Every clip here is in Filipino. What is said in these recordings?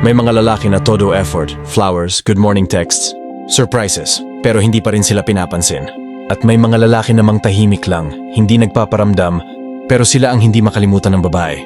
May mga lalaki na todo effort, flowers, good morning texts, surprises, pero hindi pa rin sila pinapansin. At may mga lalaki namang tahimik lang, hindi nagpaparamdam, pero sila ang hindi makalimutan ng babae.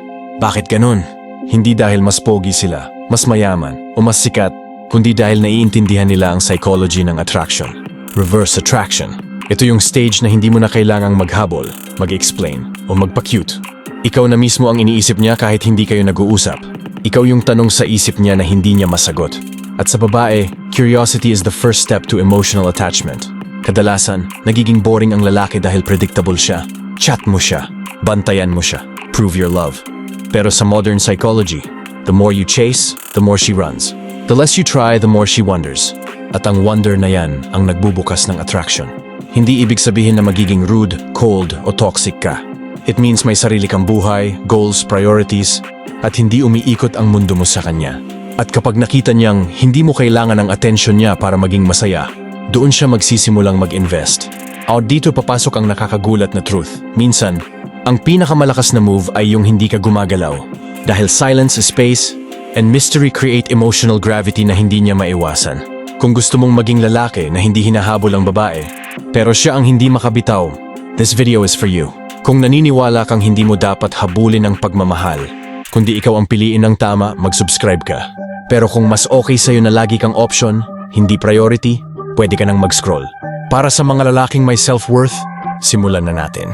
Bakit ganun? Hindi dahil mas pogi sila, mas mayaman, o mas sikat, kundi dahil naiintindihan nila ang psychology ng attraction. Reverse attraction. Ito yung stage na hindi mo na kailangang maghabol, mag-explain, o magpa-cute. Ikaw na mismo ang iniisip niya kahit hindi kayo nag-uusap. Ikaw yung tanong sa isip niya na hindi niya masagot. At sa babae, curiosity is the first step to emotional attachment. Kadalasan, nagiging boring ang lalaki dahil predictable siya. Chat mo siya, bantayan mo siya, prove your love. Pero sa modern psychology, the more you chase, the more she runs. The less you try, the more she wonders. At ang wonder na yan ang nagbubukas ng attraction. Hindi ibig sabihin na magiging rude, cold, o toxic ka. It means may sarili kang buhay, goals, priorities, at hindi umiikot ang mundo mo sa kanya. At kapag nakita niyang hindi mo kailangan ng atensyon niya para maging masaya, doon siya magsisimulang mag-invest. O dito papasok ang nakakagulat na truth. Minsan, ang pinakamalakas na move ay yung hindi ka gumagalaw. Dahil silence space, and mystery create emotional gravity na hindi niya maiwasan. Kung gusto mong maging lalaki na hindi hinahabol ang babae, pero siya ang hindi makabitaw, this video is for you. Kung naniniwala kang hindi mo dapat habulin ang pagmamahal, kundi ikaw ang piliin ng tama, mag-subscribe ka. Pero kung mas okay sa'yo na lagi kang option, hindi priority, pwede ka nang mag-scroll. Para sa mga lalaking may self-worth, simulan na natin.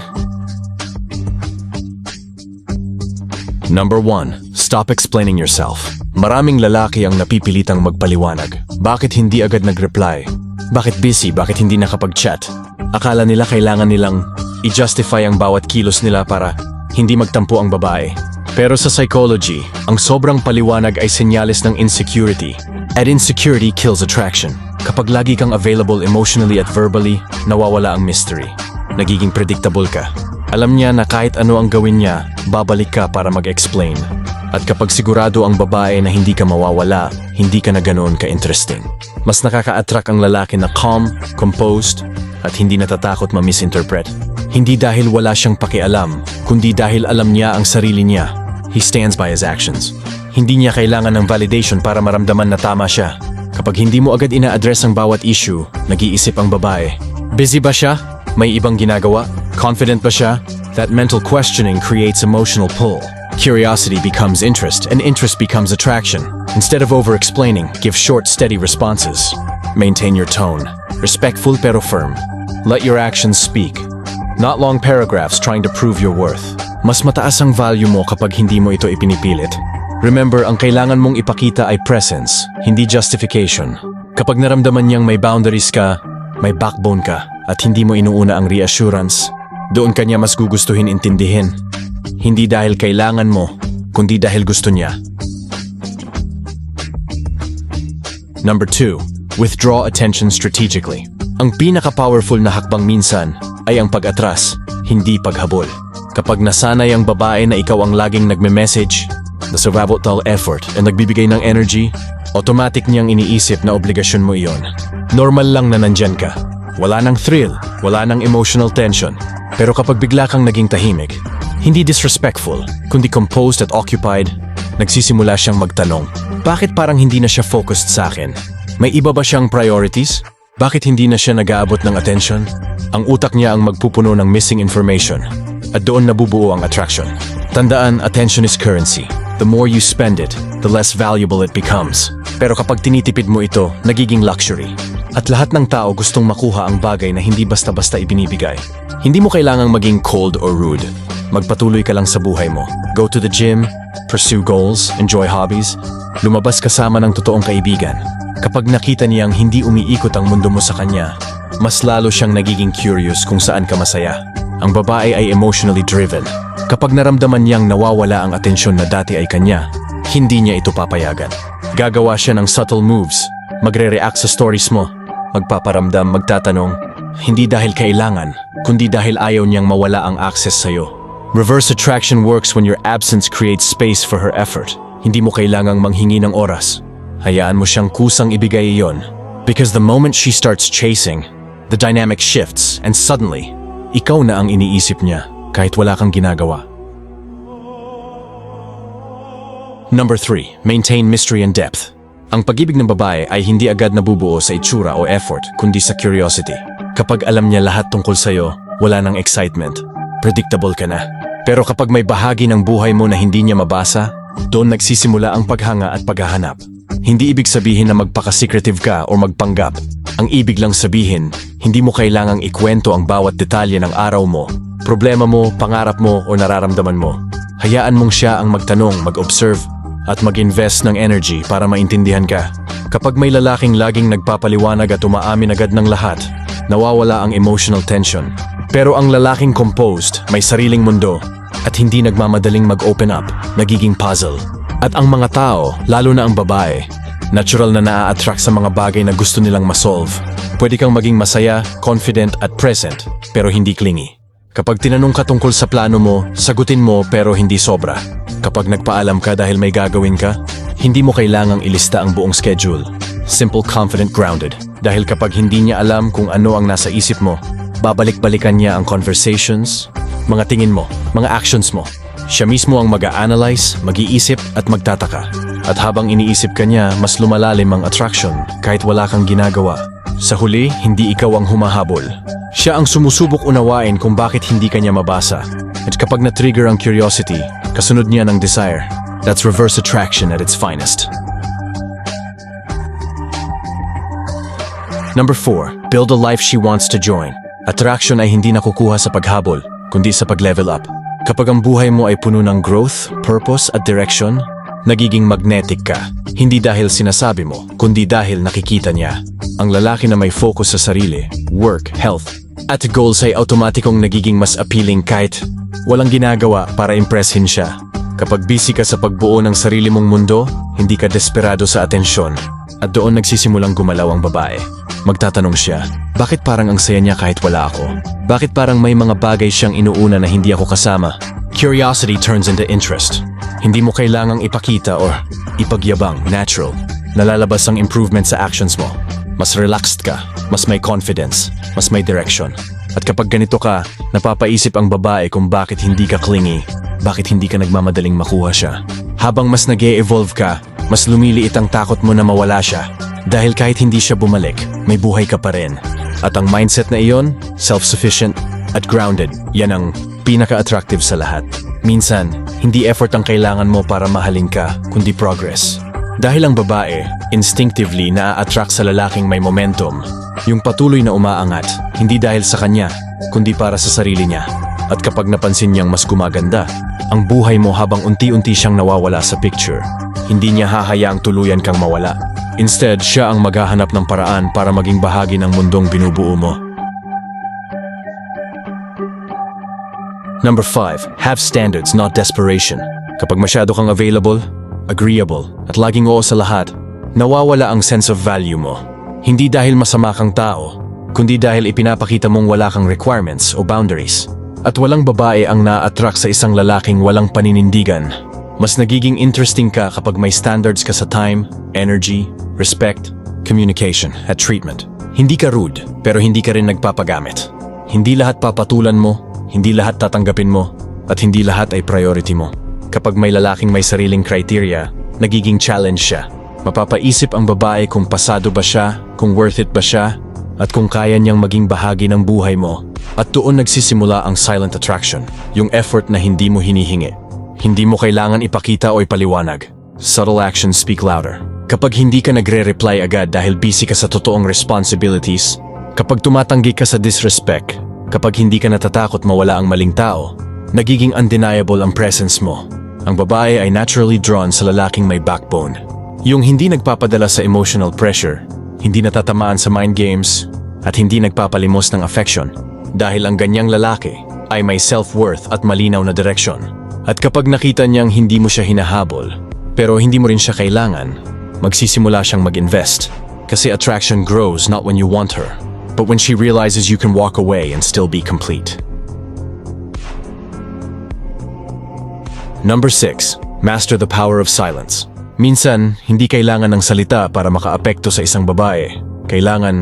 Number 1. Stop explaining yourself. Maraming lalaki ang napipilitang magpaliwanag. Bakit hindi agad nag-reply? Bakit busy? Bakit hindi nakapag-chat? Akala nila kailangan nilang i-justify ang bawat kilos nila para hindi magtampo ang babae. Pero sa psychology, ang sobrang paliwanag ay senyales ng insecurity. At insecurity kills attraction. Kapag lagi kang available emotionally at verbally, nawawala ang mystery. Nagiging predictable ka. Alam niya na kahit ano ang gawin niya, babalik ka para mag-explain. At kapag sigurado ang babae na hindi ka mawawala, hindi ka na ganoon ka-interesting. Mas nakaka-attract ang lalaki na calm, composed, at hindi natatakot ma-misinterpret. Hindi dahil wala siyang pakialam, kundi dahil alam niya ang sarili niya. He stands by his actions. Hindi niya kailangan ng validation para maramdaman na tama siya. Kapag hindi mo agad ina-address ang bawat issue, nag-iisip ang babae. Busy ba siya? May ibang ginagawa? Confident ba siya? That mental questioning creates emotional pull. Curiosity becomes interest, and interest becomes attraction. Instead of over-explaining, give short, steady responses. Maintain your tone. Respectful pero firm. Let your actions speak. Not long paragraphs trying to prove your worth. Mas mataas ang value mo kapag hindi mo ito ipinipilit. Remember, ang kailangan mong ipakita ay presence, hindi justification. Kapag naramdaman niyang may boundaries ka, may backbone ka, at hindi mo inuuna ang reassurance, doon kanya mas gugustuhin intindihin. Hindi dahil kailangan mo, kundi dahil gusto niya. Number 2. Withdraw attention strategically. Ang pinaka-powerful na hakbang minsan ay ang pag-atras, hindi paghabol. Kapag nasanay ang babae na ikaw ang laging nagme-message, nasa-vabotal effort at nagbibigay ng energy, automatic niyang iniisip na obligasyon mo iyon. Normal lang na nandyan ka. Wala nang thrill, wala nang emotional tension. Pero kapag bigla kang naging tahimik, hindi disrespectful, kundi composed at occupied, nagsisimula siyang magtanong, bakit parang hindi na siya focused sa akin? May iba ba siyang priorities? Bakit hindi na siya nag-aabot ng attention? Ang utak niya ang magpupuno ng missing information at doon nabubuo ang attraction. Tandaan, attention is currency. The more you spend it, the less valuable it becomes. Pero kapag tinitipid mo ito, nagiging luxury. At lahat ng tao gustong makuha ang bagay na hindi basta-basta ibinibigay. Hindi mo kailangang maging cold or rude. Magpatuloy ka lang sa buhay mo. Go to the gym, pursue goals, enjoy hobbies, lumabas kasama ng totoong kaibigan. Kapag nakita niyang hindi umiikot ang mundo mo sa kanya, mas lalo siyang nagiging curious kung saan ka masaya. Ang babae ay emotionally driven. Kapag naramdaman niyang nawawala ang atensyon na dati ay kanya, hindi niya ito papayagan. Gagawa siya ng subtle moves, magre-react sa stories mo, magpaparamdam, magtatanong, hindi dahil kailangan, kundi dahil ayaw niyang mawala ang access sa'yo. Reverse attraction works when your absence creates space for her effort. Hindi mo kailangang manghingi ng oras. Hayaan mo siyang kusang ibigay iyon. Because the moment she starts chasing, the dynamic shifts and suddenly, ikaw na ang iniisip niya kahit wala kang ginagawa. Number 3. Maintain mystery and depth. Ang pag-ibig ng babae ay hindi agad nabubuo sa itsura o effort, kundi sa curiosity. Kapag alam niya lahat tungkol sa'yo, wala nang excitement. Predictable ka na. Pero kapag may bahagi ng buhay mo na hindi niya mabasa, doon nagsisimula ang paghanga at paghahanap. Hindi ibig sabihin na magpaka-secretive ka o magpanggap. Ang ibig lang sabihin, hindi mo kailangang ikwento ang bawat detalye ng araw mo, problema mo, pangarap mo o nararamdaman mo. Hayaan mong siya ang magtanong, mag-observe, at mag-invest ng energy para maintindihan ka. Kapag may lalaking laging nagpapaliwanag at umaamin agad ng lahat, nawawala ang emotional tension. Pero ang lalaking composed, may sariling mundo, at hindi nagmamadaling mag-open up, nagiging puzzle. At ang mga tao, lalo na ang babae, natural na naa-attract sa mga bagay na gusto nilang masolve. Pwede kang maging masaya, confident at present, pero hindi clingy. Kapag tinanong ka tungkol sa plano mo, sagutin mo pero hindi sobra. Kapag nagpaalam ka dahil may gagawin ka, hindi mo kailangang ilista ang buong schedule. Simple, confident, grounded. Dahil kapag hindi niya alam kung ano ang nasa isip mo, babalik-balikan niya ang conversations, mga tingin mo, mga actions mo. Siya mismo ang mag-a-analyze, mag-iisip at magtataka. At habang iniisip ka niya, mas lumalalim ang attraction kahit wala kang ginagawa. Sa huli, hindi ikaw ang humahabol. Siya ang sumusubok unawain kung bakit hindi kanya mabasa. At kapag na-trigger ang curiosity, kasunod niya ng desire. That's reverse attraction at its finest. Number 4. Build a life she wants to join. Attraction ay hindi nakukuha sa paghabol, kundi sa pag-level up. Kapag ang buhay mo ay puno ng growth, purpose at direction, nagiging magnetic ka. Hindi dahil sinasabi mo, kundi dahil nakikita niya. Ang lalaki na may focus sa sarili, work, health, at goals ay automatikong nagiging mas appealing kahit walang ginagawa para impressin siya. Kapag busy ka sa pagbuo ng sarili mong mundo, hindi ka desperado sa atensyon. At doon nagsisimulang gumalaw ang babae. Magtatanong siya, bakit parang ang saya niya kahit wala ako? Bakit parang may mga bagay siyang inuuna na hindi ako kasama? Curiosity turns into interest. Hindi mo kailangang ipakita or ipagyabang, natural. Nalalabas ang improvement sa actions mo. Mas relaxed ka, mas may confidence, mas may direction. At kapag ganito ka, napapaisip ang babae kung bakit hindi ka clingy, bakit hindi ka nagmamadaling makuha siya. Habang mas nag evolve ka, mas lumiliit ang takot mo na mawala siya. Dahil kahit hindi siya bumalik, may buhay ka pa rin. At ang mindset na iyon, self-sufficient at grounded, yan ang pinaka-attractive sa lahat. Minsan, hindi effort ang kailangan mo para mahalin ka, kundi progress. Dahil ang babae, instinctively na-attract sa lalaking may momentum. Yung patuloy na umaangat, hindi dahil sa kanya, kundi para sa sarili niya. At kapag napansin niyang mas gumaganda, ang buhay mo habang unti-unti siyang nawawala sa picture. Hindi niya hahayaang tuluyan kang mawala. Instead, siya ang maghahanap ng paraan para maging bahagi ng mundong binubuo mo. Number 5. Have standards, not desperation. Kapag masyado kang available, agreeable, at laging oo sa lahat, nawawala ang sense of value mo. Hindi dahil masama kang tao, kundi dahil ipinapakita mong wala kang requirements o boundaries. At walang babae ang na-attract sa isang lalaking walang paninindigan. Mas nagiging interesting ka kapag may standards ka sa time, energy, respect, communication, at treatment. Hindi ka rude, pero hindi ka rin nagpapagamit. Hindi lahat papatulan mo, hindi lahat tatanggapin mo, at hindi lahat ay priority mo. Kapag may lalaking may sariling criteria, nagiging challenge siya. Mapapaisip ang babae kung pasado ba siya, kung worth it ba siya, at kung kaya niyang maging bahagi ng buhay mo. At doon nagsisimula ang silent attraction, yung effort na hindi mo hinihingi. Hindi mo kailangan ipakita o ipaliwanag. Subtle actions speak louder. Kapag hindi ka nagre-reply agad dahil busy ka sa totoong responsibilities, kapag tumatanggi ka sa disrespect, kapag hindi ka natatakot mawala ang maling tao, nagiging undeniable ang presence mo. Ang babae ay naturally drawn sa lalaking may backbone. Yung hindi nagpapadala sa emotional pressure, hindi natatamaan sa mind games, at hindi nagpapalimos ng affection. Dahil ang ganyang lalaki ay may self-worth at malinaw na direksyon. At kapag nakita niyang hindi mo siya hinahabol, pero hindi mo rin siya kailangan, magsisimula siyang mag-invest. Kasi attraction grows not when you want her, but when she realizes you can walk away and still be complete. Number 6. Master the power of silence. Minsan, hindi kailangan ng salita para makaapekto sa isang babae. Kailangan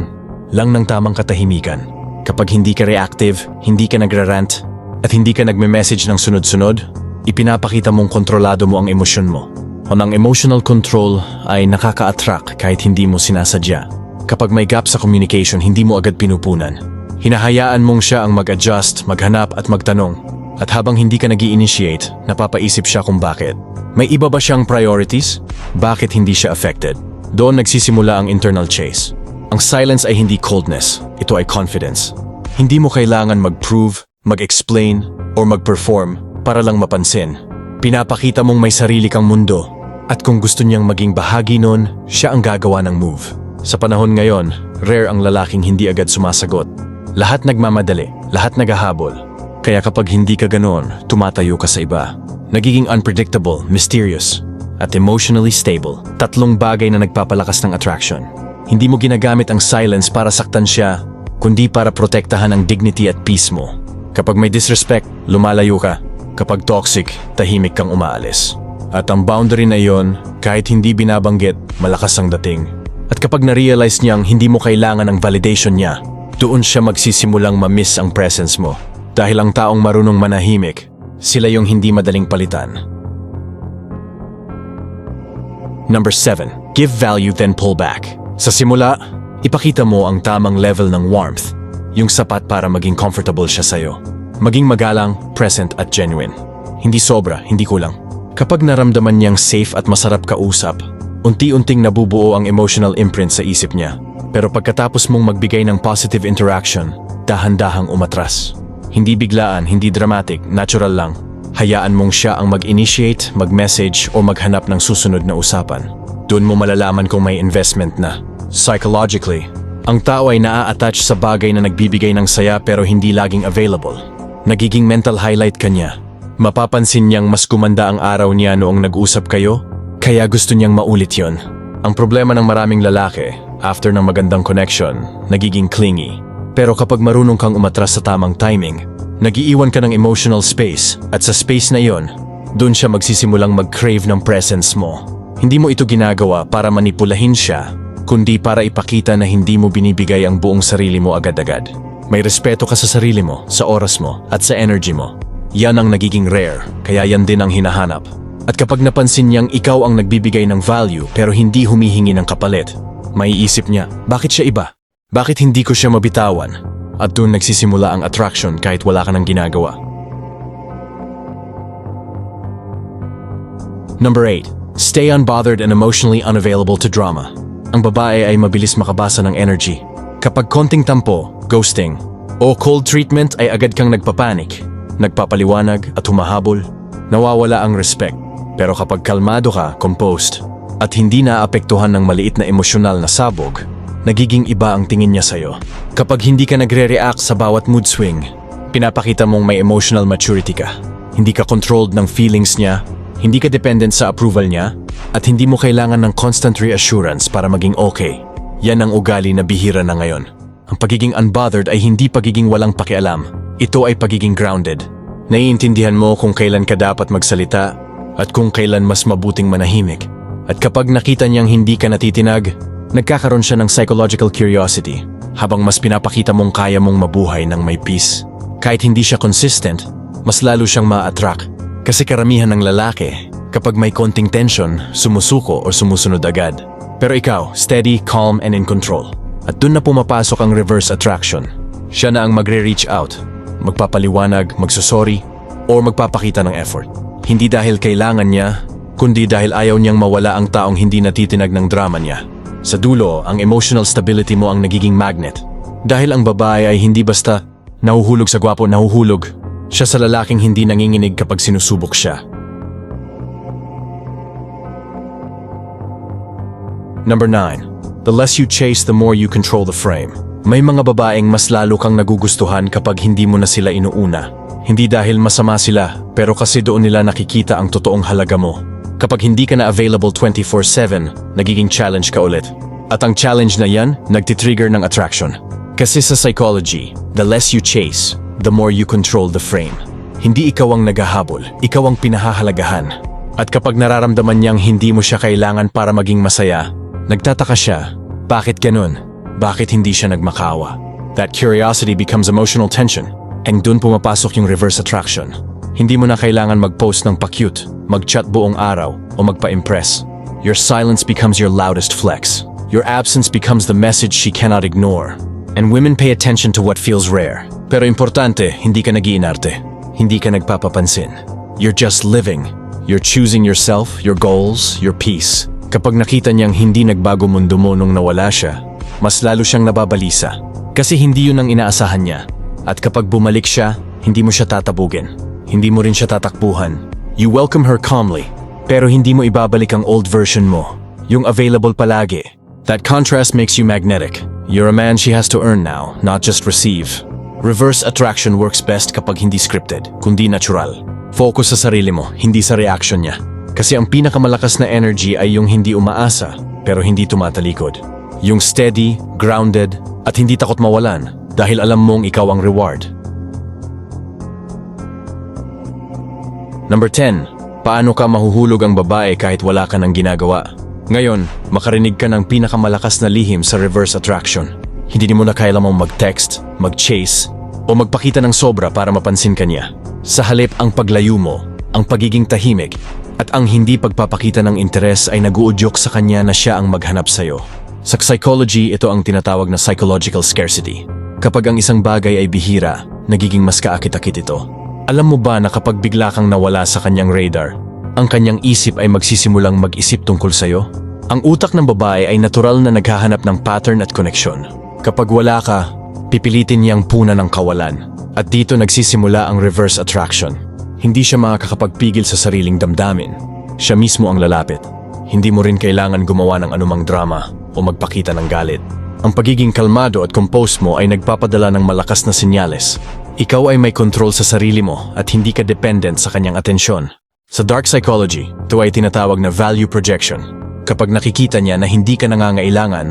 lang ng tamang katahimikan. Kapag hindi ka reactive, hindi ka nagrarant, at hindi ka nagme-message ng sunod-sunod, ipinapakita mong kontrolado mo ang emosyon mo. O ng emotional control ay nakaka-attract kahit hindi mo sinasadya. Kapag may gap sa communication, hindi mo agad pinupunan. Hinahayaan mong siya ang mag-adjust, maghanap at magtanong. At habang hindi ka nag initiate napapaisip siya kung bakit. May iba ba siyang priorities? Bakit hindi siya affected? Doon nagsisimula ang internal chase. Ang silence ay hindi coldness, ito ay confidence. Hindi mo kailangan mag-prove, mag-explain, or mag-perform para lang mapansin. Pinapakita mong may sarili kang mundo at kung gusto niyang maging bahagi nun, siya ang gagawa ng move. Sa panahon ngayon, rare ang lalaking hindi agad sumasagot. Lahat nagmamadali, lahat naghahabol. Kaya kapag hindi ka ganoon, tumatayo ka sa iba. Nagiging unpredictable, mysterious, at emotionally stable. Tatlong bagay na nagpapalakas ng attraction. Hindi mo ginagamit ang silence para saktan siya, kundi para protektahan ang dignity at peace mo. Kapag may disrespect, lumalayo ka. Kapag toxic, tahimik kang umaalis. At ang boundary na yon, kahit hindi binabanggit, malakas ang dating. At kapag na-realize niyang hindi mo kailangan ng validation niya, doon siya magsisimulang ma-miss ang presence mo. Dahil ang taong marunong manahimik, sila yung hindi madaling palitan. Number 7. Give value then pull back. Sa simula, ipakita mo ang tamang level ng warmth, yung sapat para maging comfortable siya sa'yo. Maging magalang, present at genuine. Hindi sobra, hindi kulang. Kapag naramdaman niyang safe at masarap kausap, unti-unting nabubuo ang emotional imprint sa isip niya. Pero pagkatapos mong magbigay ng positive interaction, dahan-dahang umatras. Hindi biglaan, hindi dramatic, natural lang. Hayaan mong siya ang mag-initiate, mag-message o maghanap ng susunod na usapan. Doon mo malalaman kung may investment na. Psychologically, ang tao ay naa-attach sa bagay na nagbibigay ng saya pero hindi laging available. Nagiging mental highlight ka niya. Mapapansin niyang mas kumanda ang araw niya noong nag-usap kayo, kaya gusto niyang maulit yon. Ang problema ng maraming lalaki, after ng magandang connection, nagiging clingy. Pero kapag marunong kang umatras sa tamang timing, nagiiwan ka ng emotional space at sa space na yon, doon siya magsisimulang mag-crave ng presence mo. Hindi mo ito ginagawa para manipulahin siya, kundi para ipakita na hindi mo binibigay ang buong sarili mo agad-agad. May respeto ka sa sarili mo, sa oras mo, at sa energy mo. Yan ang nagiging rare, kaya yan din ang hinahanap. At kapag napansin niyang ikaw ang nagbibigay ng value pero hindi humihingi ng kapalit, maiisip niya, bakit siya iba? Bakit hindi ko siya mabitawan? At doon nagsisimula ang attraction kahit wala ka ng ginagawa. Number 8. Stay unbothered and emotionally unavailable to drama. Ang babae ay mabilis makabasa ng energy. Kapag konting tampo, ghosting, o cold treatment ay agad kang nagpapanik, nagpapaliwanag at humahabol, nawawala ang respect. Pero kapag kalmado ka, composed, at hindi naapektuhan ng maliit na emosyonal na sabog, nagiging iba ang tingin niya sa'yo. Kapag hindi ka nagre-react sa bawat mood swing, pinapakita mong may emotional maturity ka. Hindi ka controlled ng feelings niya, hindi ka dependent sa approval niya, at hindi mo kailangan ng constant reassurance para maging okay. Yan ang ugali na bihira na ngayon. Ang pagiging unbothered ay hindi pagiging walang pakialam. Ito ay pagiging grounded. Naiintindihan mo kung kailan ka dapat magsalita at kung kailan mas mabuting manahimik. At kapag nakita niyang hindi ka natitinag, nagkakaroon siya ng psychological curiosity habang mas pinapakita mong kaya mong mabuhay ng may peace. Kahit hindi siya consistent, mas lalo siyang ma-attract kasi karamihan ng lalaki, kapag may konting tension, sumusuko o sumusunod agad. Pero ikaw, steady, calm, and in control. At dun na pumapasok ang reverse attraction. Siya na ang magre-reach out, magpapaliwanag, magsusorry, or magpapakita ng effort. Hindi dahil kailangan niya, kundi dahil ayaw niyang mawala ang taong hindi natitinag ng drama niya. Sa dulo, ang emotional stability mo ang nagiging magnet. Dahil ang babae ay hindi basta nahuhulog sa gwapo, nahuhulog siya sa lalaking hindi nanginginig kapag sinusubok siya. Number 9. The less you chase, the more you control the frame. May mga babaeng mas lalo kang nagugustuhan kapag hindi mo na sila inuuna. Hindi dahil masama sila, pero kasi doon nila nakikita ang totoong halaga mo. Kapag hindi ka na available 24-7, nagiging challenge ka ulit. At ang challenge na yan, nagtitrigger ng attraction. Kasi sa psychology, the less you chase, the more you control the frame. Hindi ikaw ang naghahabol, ikaw ang pinahahalagahan. At kapag nararamdaman niyang hindi mo siya kailangan para maging masaya, nagtataka siya, bakit ganun? Bakit hindi siya nagmakawa? That curiosity becomes emotional tension, and dun pumapasok yung reverse attraction. Hindi mo na kailangan mag-post ng pa-cute, mag-chat buong araw, o magpa-impress. Your silence becomes your loudest flex. Your absence becomes the message she cannot ignore. And women pay attention to what feels rare. Pero importante, hindi ka nagiinarte. Hindi ka nagpapapansin. You're just living. You're choosing yourself, your goals, your peace. Kapag nakita niyang hindi nagbago mundo mo nung nawala siya, mas lalo siyang nababalisa. Kasi hindi yun ang inaasahan niya. At kapag bumalik siya, hindi mo siya tatabugin. Hindi mo rin siya tatakbuhan. You welcome her calmly, pero hindi mo ibabalik ang old version mo. Yung available palagi. That contrast makes you magnetic. You're a man she has to earn now, not just receive. Reverse attraction works best kapag hindi scripted, kundi natural. Focus sa sarili mo, hindi sa reaction niya. Kasi ang pinakamalakas na energy ay yung hindi umaasa, pero hindi tumatalikod. Yung steady, grounded, at hindi takot mawalan dahil alam mong ikaw ang reward. Number 10. Paano ka mahuhulog ang babae kahit wala ka ng ginagawa? Ngayon, makarinig ka ng pinakamalakas na lihim sa reverse attraction. Hindi mo na kailangang mag-text, mag-chase, o magpakita ng sobra para mapansin ka niya. Sa halip ang paglayo mo, ang pagiging tahimik, at ang hindi pagpapakita ng interes ay naguudyok sa kanya na siya ang maghanap sa'yo. Sa psychology, ito ang tinatawag na psychological scarcity. Kapag ang isang bagay ay bihira, nagiging mas kaakit-akit ito. Alam mo ba na kapag bigla kang nawala sa kanyang radar, ang kanyang isip ay magsisimulang mag-isip tungkol sa'yo? Ang utak ng babae ay natural na naghahanap ng pattern at koneksyon. Kapag wala ka, pipilitin niyang puna ng kawalan. At dito nagsisimula ang reverse attraction. Hindi siya makakapagpigil sa sariling damdamin. Siya mismo ang lalapit. Hindi mo rin kailangan gumawa ng anumang drama o magpakita ng galit. Ang pagiging kalmado at composed mo ay nagpapadala ng malakas na senyales. Ikaw ay may control sa sarili mo at hindi ka dependent sa kanyang atensyon. Sa dark psychology, ito ay tinatawag na value projection. Kapag nakikita niya na hindi ka nangangailangan,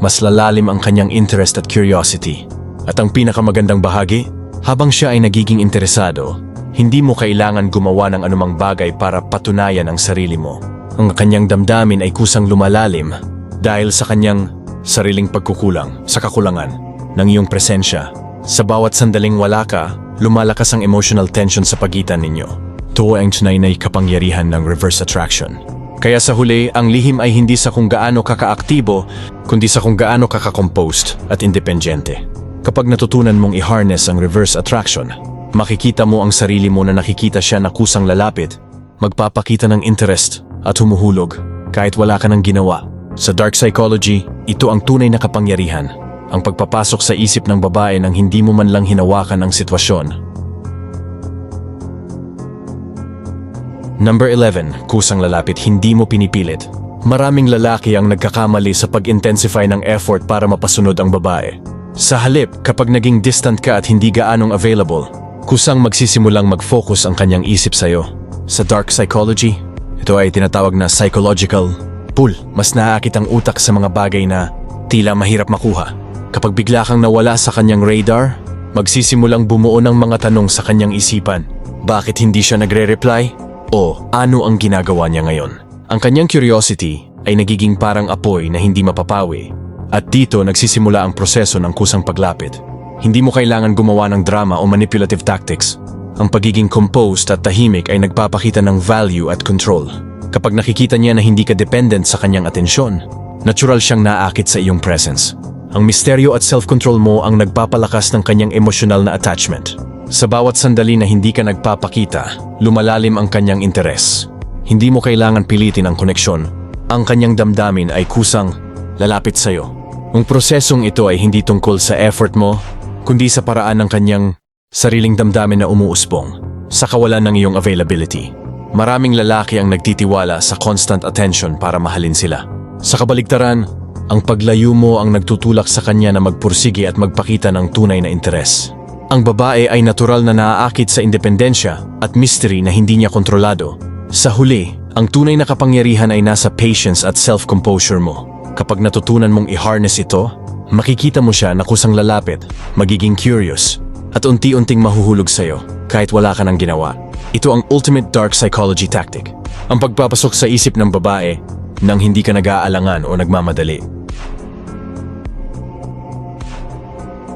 mas lalalim ang kanyang interest at curiosity. At ang pinakamagandang bahagi, habang siya ay nagiging interesado, hindi mo kailangan gumawa ng anumang bagay para patunayan ang sarili mo. Ang kanyang damdamin ay kusang lumalalim dahil sa kanyang sariling pagkukulang sa kakulangan ng iyong presensya. Sa bawat sandaling wala ka, lumalakas ang emotional tension sa pagitan ninyo. Ito ang tunay na kapangyarihan ng reverse attraction. Kaya sa huli, ang lihim ay hindi sa kung gaano kakaaktibo, kundi sa kung gaano kakakomposed at independyente. Kapag natutunan mong i-harness ang reverse attraction, makikita mo ang sarili mo na nakikita siya na kusang lalapit, magpapakita ng interest at humuhulog kahit wala ka ng ginawa. Sa dark psychology, ito ang tunay na kapangyarihan, ang pagpapasok sa isip ng babae nang hindi mo man lang hinawakan ang sitwasyon. Number 11, kusang lalapit hindi mo pinipilit. Maraming lalaki ang nagkakamali sa pag-intensify ng effort para mapasunod ang babae. Sa halip, kapag naging distant ka at hindi gaanong available, kusang magsisimulang mag-focus ang kanyang isip sa'yo. Sa dark psychology, ito ay tinatawag na psychological pull. Mas naaakit ang utak sa mga bagay na tila mahirap makuha. Kapag bigla kang nawala sa kanyang radar, magsisimulang bumuo ng mga tanong sa kanyang isipan. Bakit hindi siya nagre-reply? O ano ang ginagawa niya ngayon? Ang kanyang curiosity ay nagiging parang apoy na hindi mapapawi. At dito nagsisimula ang proseso ng kusang paglapit. Hindi mo kailangan gumawa ng drama o manipulative tactics. Ang pagiging composed at tahimik ay nagpapakita ng value at control. Kapag nakikita niya na hindi ka dependent sa kanyang atensyon, natural siyang naakit sa iyong presence. Ang misteryo at self-control mo ang nagpapalakas ng kanyang emosyonal na attachment. Sa bawat sandali na hindi ka nagpapakita, lumalalim ang kanyang interes. Hindi mo kailangan pilitin ang koneksyon. Ang kanyang damdamin ay kusang lalapit sa'yo. Ang prosesong ito ay hindi tungkol sa effort mo, kundi sa paraan ng kanyang sariling damdamin na umuusbong sa kawalan ng iyong availability. Maraming lalaki ang nagtitiwala sa constant attention para mahalin sila. Sa kabaligtaran, ang paglayo mo ang nagtutulak sa kanya na magpursige at magpakita ng tunay na interes. Ang babae ay natural na naaakit sa independensya at mystery na hindi niya kontrolado. Sa huli, ang tunay na kapangyarihan ay nasa patience at self-composure mo. Kapag natutunan mong i-harness ito, makikita mo siya na kusang lalapit, magiging curious, at unti-unting mahuhulog sa'yo kahit wala ka ng ginawa. Ito ang ultimate dark psychology tactic. Ang pagpapasok sa isip ng babae nang hindi ka nag-aalangan o nagmamadali.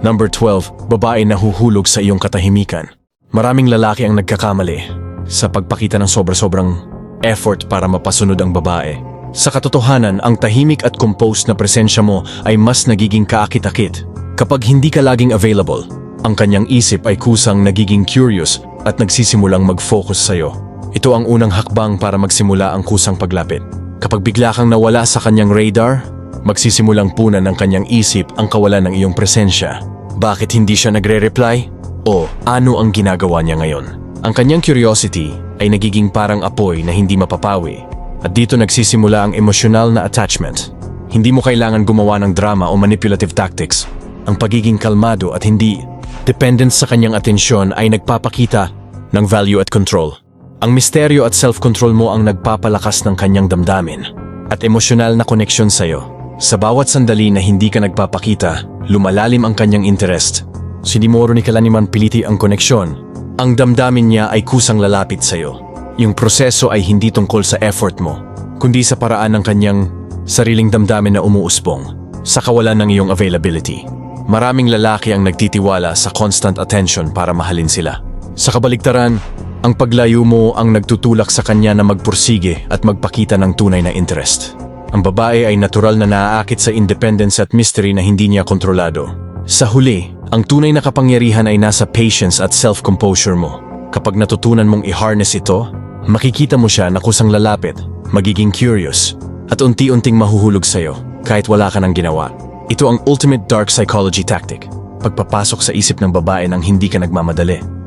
Number 12, babae na huhulog sa iyong katahimikan. Maraming lalaki ang nagkakamali sa pagpakita ng sobra-sobrang effort para mapasunod ang babae. Sa katotohanan, ang tahimik at composed na presensya mo ay mas nagiging kaakit-akit. Kapag hindi ka laging available, ang kanyang isip ay kusang nagiging curious at nagsisimulang mag-focus sa'yo. Ito ang unang hakbang para magsimula ang kusang paglapit. Kapag bigla kang nawala sa kanyang radar, magsisimulang punan ng kanyang isip ang kawalan ng iyong presensya. Bakit hindi siya nagre-reply? O ano ang ginagawa niya ngayon? Ang kanyang curiosity ay nagiging parang apoy na hindi mapapawi. At dito nagsisimula ang emosyonal na attachment. Hindi mo kailangan gumawa ng drama o manipulative tactics. Ang pagiging kalmado at hindi dependent sa kanyang atensyon ay nagpapakita ng value at control. Ang misteryo at self-control mo ang nagpapalakas ng kanyang damdamin at emosyonal na koneksyon sa'yo. Sa bawat sandali na hindi ka nagpapakita, lumalalim ang kanyang interest. Sinimoro ni Kalaniman piliti ang koneksyon. Ang damdamin niya ay kusang lalapit sa'yo. Yung proseso ay hindi tungkol sa effort mo, kundi sa paraan ng kanyang sariling damdamin na umuusbong sa kawalan ng iyong availability. Maraming lalaki ang nagtitiwala sa constant attention para mahalin sila. Sa kabaligtaran, ang paglayo mo ang nagtutulak sa kanya na magpursige at magpakita ng tunay na interest. Ang babae ay natural na naaakit sa independence at mystery na hindi niya kontrolado. Sa huli, ang tunay na kapangyarihan ay nasa patience at self-composure mo. Kapag natutunan mong i-harness ito, makikita mo siya na kusang lalapit, magiging curious, at unti-unting mahuhulog sa'yo kahit wala ka nang ginawa. Ito ang ultimate dark psychology tactic, pagpapasok sa isip ng babae nang hindi ka nagmamadali.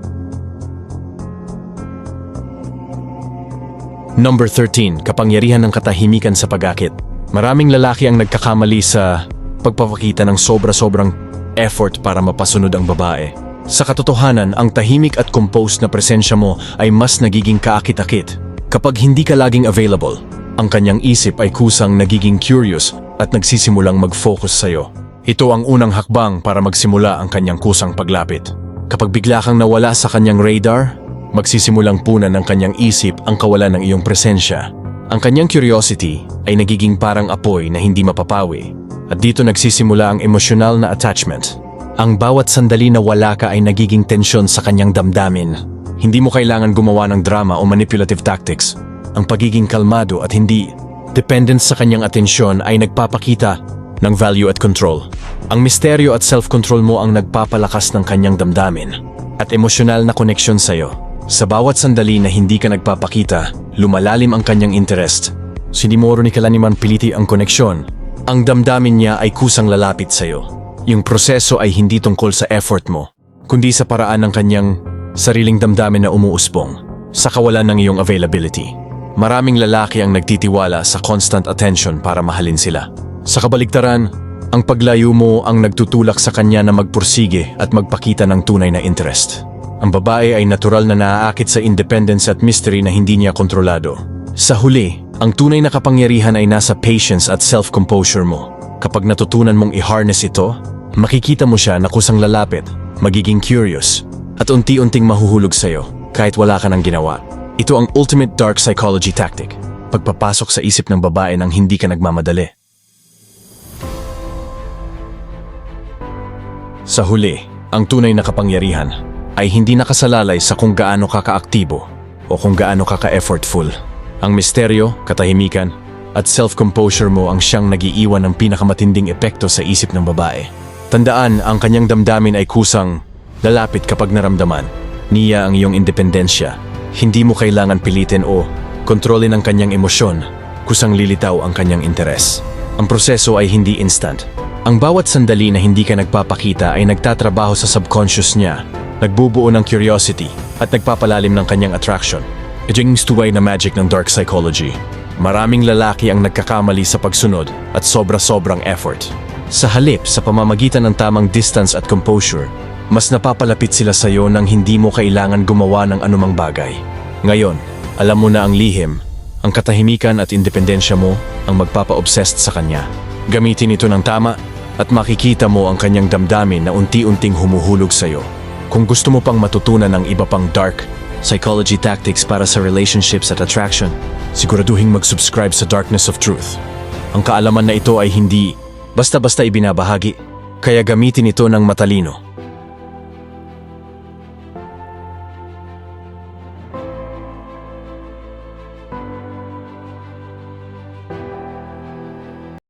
Number 13, kapangyarihan ng katahimikan sa pag-akit. Maraming lalaki ang nagkakamali sa pagpapakita ng sobra-sobrang effort para mapasunod ang babae. Sa katotohanan, ang tahimik at composed na presensya mo ay mas nagiging kaakit-akit. Kapag hindi ka laging available, ang kanyang isip ay kusang nagiging curious at nagsisimulang mag-focus sa'yo. Ito ang unang hakbang para magsimula ang kanyang kusang paglapit. Kapag bigla kang nawala sa kanyang radar, magsisimulang punan ng kanyang isip ang kawalan ng iyong presensya. Ang kanyang curiosity ay nagiging parang apoy na hindi mapapawi. At dito nagsisimula ang emosyonal na attachment. Ang bawat sandali na wala ka ay nagiging tensyon sa kanyang damdamin. Hindi mo kailangan gumawa ng drama o manipulative tactics. Ang pagiging kalmado at hindi dependent sa kanyang atensyon ay nagpapakita ng value at control. Ang misteryo at self-control mo ang nagpapalakas ng kanyang damdamin at emosyonal na koneksyon sa'yo. Sa bawat sandali na hindi ka nagpapakita, lumalalim ang kanyang interest. Sinimoro ni Kalaniman piliti ang koneksyon. Ang damdamin niya ay kusang lalapit sa'yo. Yung proseso ay hindi tungkol sa effort mo, kundi sa paraan ng kanyang sariling damdamin na umuusbong sa kawalan ng iyong availability. Maraming lalaki ang nagtitiwala sa constant attention para mahalin sila. Sa kabaligtaran, ang paglayo mo ang nagtutulak sa kanya na magpursige at magpakita ng tunay na interest. Ang babae ay natural na naaakit sa independence at mystery na hindi niya kontrolado. Sa huli, ang tunay na kapangyarihan ay nasa patience at self-composure mo. Kapag natutunan mong i-harness ito, makikita mo siya na kusang lalapit, magiging curious, at unti-unting mahuhulog sa'yo kahit wala ka nang ginawa. Ito ang ultimate dark psychology tactic, pagpapasok sa isip ng babae nang hindi ka nagmamadali. Sa huli, ang tunay na kapangyarihan ay hindi nakasalalay sa kung gaano ka kaaktibo o kung gaano ka ka-effortful. Ang misteryo, katahimikan, at self-composure mo ang siyang nagiiwan ng pinakamatinding epekto sa isip ng babae. Tandaan, ang kanyang damdamin ay kusang lalapit kapag naramdaman. Niya ang iyong independensya. Hindi mo kailangan pilitin o kontrolin ang kanyang emosyon, kusang lilitaw ang kanyang interes. Ang proseso ay hindi instant. Ang bawat sandali na hindi ka nagpapakita ay nagtatrabaho sa subconscious niya, nagbubuo ng curiosity at nagpapalalim ng kanyang attraction. Ito yung tuway na magic ng dark psychology. Maraming lalaki ang nagkakamali sa pagsunod at sobra-sobrang effort. Sa halip, sa pamamagitan ng tamang distance at composure, mas napapalapit sila sa iyo nang hindi mo kailangan gumawa ng anumang bagay. Ngayon, alam mo na ang lihim, ang katahimikan at independensya mo ang magpapa-obsessed sa kanya. Gamitin ito ng tama at makikita mo ang kanyang damdamin na unti-unting humuhulog sa iyo. Kung gusto mo pang matutunan ng iba pang dark psychology tactics para sa relationships at attraction, siguraduhin mag-subscribe sa Darkness of Truth. Ang kaalaman na ito ay hindi basta-basta ibinabahagi, kaya gamitin ito ng matalino